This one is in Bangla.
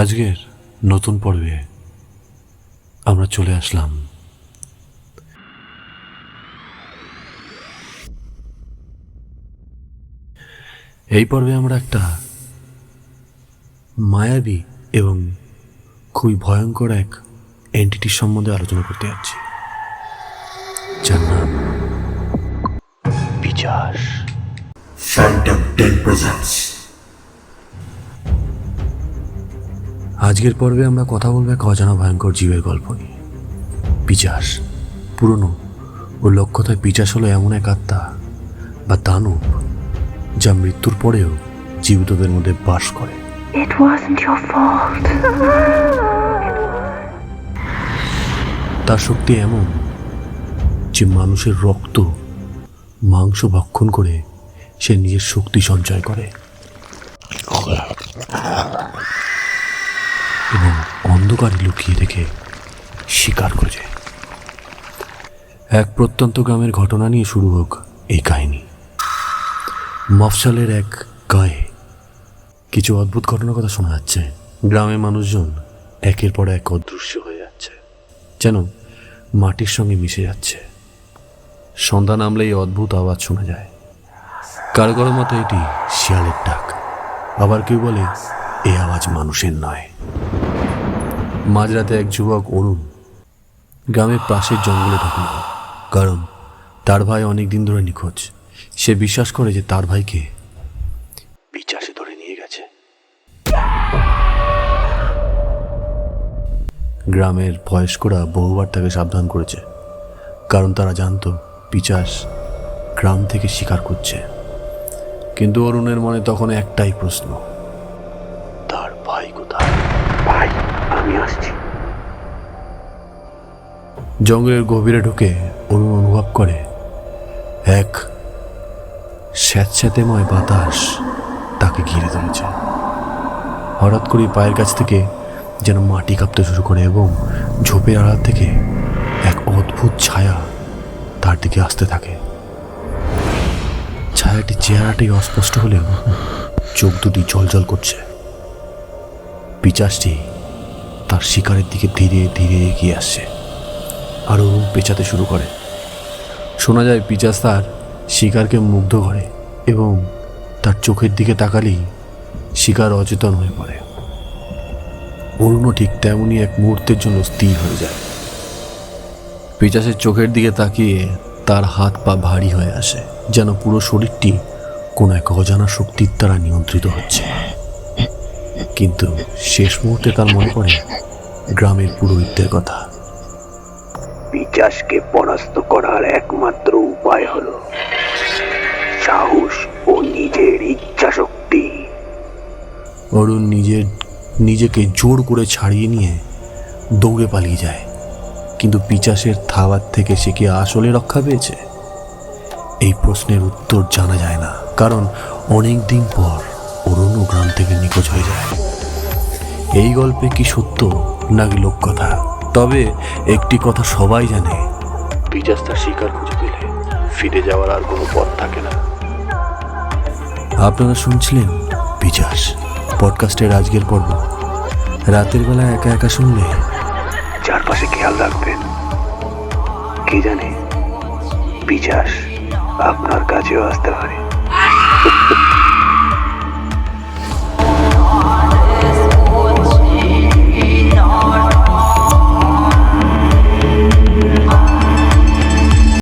আজকের নতুন পর্বে আমরা চলে আসলাম। এই পর্বে আমরা একটা মায়াবী এবং খুবই ভয়ঙ্কর এক এন্টিটির সম্বন্ধে আলোচনা করতে যাচ্ছি, যার নাম পিচাস Phantom 10 presents আজকের পর্বে আমরা কথা বলব এক অজানা ভয়ঙ্কর জীবের গল্প নিয়ে। পিচাস পুরনো ও লক্ষ্যতায় পিচাস হলো এমন এক আত্মা বা দানব যা মৃত্যুর পরেও জীবিতদের মধ্যে বাস করে। It wasn't your fault. তার শক্তি এমন যে মানুষের রক্ত মাংস ভক্ষণ করে সে নিজের শক্তি সঞ্চয় করে। এবং অন্ধকারে লুকিয়ে রেখে শিকার করে যায়। এক প্রত্যন্ত গ্রামের ঘটনা নিয়ে শুরু হোক এই কাহিনী। মফসালের এক গায়ে কিছু অদ্ভুত ঘটনার কথা শোনা যাচ্ছে। গ্রামের মানুষজন একের পর এক অদৃশ্য হয়ে যাচ্ছে। যেন মাটির সঙ্গে মিশে যাচ্ছে। সন্ধ্যা নামলে এই অদ্ভুত আওয়াজ শোনা যায়। কারও কারও মতো এটি শিয়ালের ডাক। আবার কেউ বলে এই আওয়াজ মানুষের নয়। মাঝরাতে এক যুবক অরুণ গ্রামের পাশের জঙ্গলে ঢুকল। কারণ তার ভাই অনেক দিন ধরে নিখোঁজ। সে বিশ্বাস করে যে তার ভাইকে পিচাসে ধরে নিয়ে গেছে। গ্রামের বয়স্করা বহুবার তাকে সাবধান করেছে কারণ তারা জানতো পিচাস গ্রাম থেকে শিকার করছে। কিন্তু অরুণের মনে তখন একটাই প্রশ্ন তার ভাই কোথায়? ভাই। আমি আসছি। জঙ্গলের গভীরে ঢুকে অরুণ অনুভব করে এক স্যাঁতস্যাঁতেময় বাতাস তাকে ঘিরে ধরেছে। হঠাৎ করে পায়ের কাছ থেকে যেন মাটি কাঁপতে শুরু করে এবং ঝোপের আড়াল থেকে এক অদ্ভুত ছায়া তার দিকে আসতে থাকে। ছায়াটি চেহারাটি অস্পষ্ট হলেও চোখ দুটি জলজল করছে। পিচাসটি তার শিকারের দিকে ধীরে ধীরে এগিয়ে আসছে আরও পেঁচাতে শুরু করে। শোনা যায় পিচাস তার শিকারকে মুগ্ধ করে এবং তার চোখের দিকে তাকালেই শিকার অচেতন হয়ে পড়ে। অরুণও ঠিক তেমনই এক মুহূর্তের জন্য স্থির হয়ে যায়। পিচাসের চোখের দিকে তাকিয়ে তার হাত পা ভারী হয়ে আসে, যেন পুরো শরীরটি কোনো এক অজানা শক্তির দ্বারা নিয়ন্ত্রিত হচ্ছে। কিন্তু শেষ মুহূর্তে তার মনে পড়ে গ্রামের পুরোহিতদের কথা। পিচাসকে পরাস্ত করার একমাত্র উপায় হলো সাহস ও নিজের ইচ্ছা শক্তি অরুণ নিজের নিজেকে জোর করে ছাড়িয়ে নিয়ে দৌড়ে পালিয়ে যায়। কিন্তু পিচাসের থাবার থেকে সে কি আসলে রক্ষা পেয়েছে? এই প্রশ্নের উত্তর জানা যায় না কারণ অনেক দিন পর অরুণও গ্রাম থেকে নিখোঁজ হয়ে যায়। এই গল্পে কি সত্য নাকি লোককথা তবে একটি কথা সবাই জানে। পিচাস তার শিকার খুঁজে পেলে ফিরে যাওয়ার আর কোনো পথ থাকে না। আপনারা শুনছিলেন পিচাস পডকাস্টের আজকের পর্ব। রাতের বেলা একা একা শুনলে চারপাশে খেয়াল রাখবেন। কে জানে পিচাস আপনার কাছেও আসতে পারে।